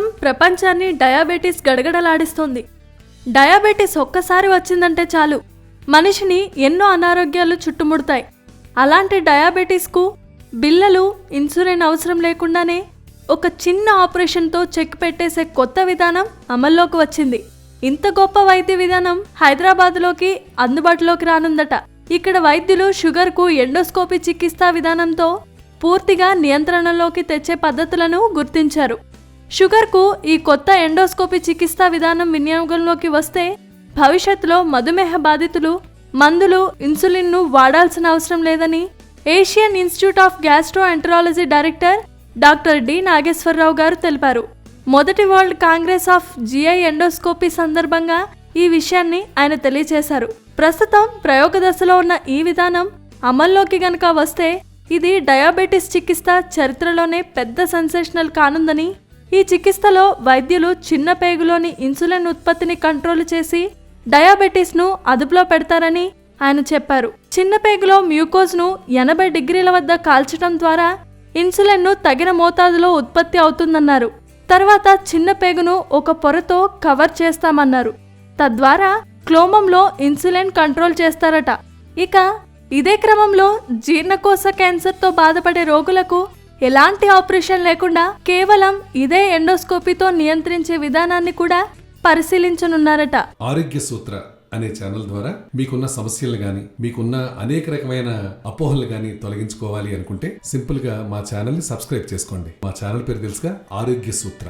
ప్రపంచాన్ని diabetes గడగడలాడిస్తోంది. Diabetes ఒక్కసారి వచ్చిందంటే చాలు. మనిషిని ఎన్నో అనారోగ్యాలు చుట్టుముడతాయి. అలాంటి డయాబెటీస్కు బిల్లలు ఇన్సులిన్ అవసరం లేకుండానే ఒక చిన్న ఆపరేషన్తో చెక్ పెట్టేసే కొత్త విధానం అమల్లోకి వచ్చింది. ఇంత గొప్ప వైద్య విధానం హైదరాబాద్లోకి అందుబాటులోకి రానుందట. ఇక్కడ వైద్యులు షుగర్కు ఎండోస్కోపీ చికిత్సా విధానంతో పూర్తిగా నియంత్రణలోకి తెచ్చే పద్ధతులను గుర్తించారు. షుగర్కు ఈ కొత్త ఎండోస్కోపీ చికిత్సా విధానం వినియోగంలోకి వస్తే భవిష్యత్తులో మధుమేహ బాధితులు మందులు ఇన్సులిన్ను వాడాల్సిన అవసరం లేదని Asian institute of gastroenterology director doctor D. Nageswararao గారు తెలిపారు. మొదటి world congress of GI endoscopy సందర్భంగా ఈ విషయాన్ని ఆయన తెలియజేశారు. ప్రస్తుతం ప్రయోగ దశలో ఉన్న ఈ విధానం అమల్లోకి గనక వస్తే ఇది డయాబెటీస్ చికిత్స చరిత్రలోనే పెద్ద సెన్సేషనల్ కానుందని ఈ చికిత్సలో వైద్యులు చిన్న పేగులోని ఇన్సులిన్ ఉత్పత్తిని కంట్రోల్ చేసి డయాబెటీస్ను అదుపులో పెడతారని ఆయన చెప్పారు. చిన్న పేగులో మ్యూకోజ్ను ఎనభై డిగ్రీల వద్ద కాల్చడం ద్వారా ఇన్సులిన్ను తగిన మోతాదులో ఉత్పత్తి అవుతుందన్నారు. తర్వాత చిన్న పేగును ఒక పొరతో కవర్ చేస్తామన్నారు. తద్వారా క్లోమంలో ఇన్సులిన్ కంట్రోల్ చేస్తారట. ఇక ఇదే క్రమంలో జీర్ణకోశ క్యాన్సర్తో బాధపడే రోగులకు ఎలాంటి ఆపరేషన్ లేకుండా కేవలం ఇదే ఎండోస్కోపీతో నియంత్రించే విధానాన్ని కూడా పరిశీలించనున్నారట. ఆరోగ్య సూత్ర అనే ఛానల్ ద్వారా మీకున్న సమస్యలు కానీ మీకున్న అనేక రకమైన అపోహలు కానీ తొలగించుకోవాలి అనుకుంటే సింపుల్గా మా ఛానల్ని సబ్స్క్రైబ్ చేసుకోండి. మా ఛానల్ పేరు తెలుసుగా ఆరోగ్య సూత్ర.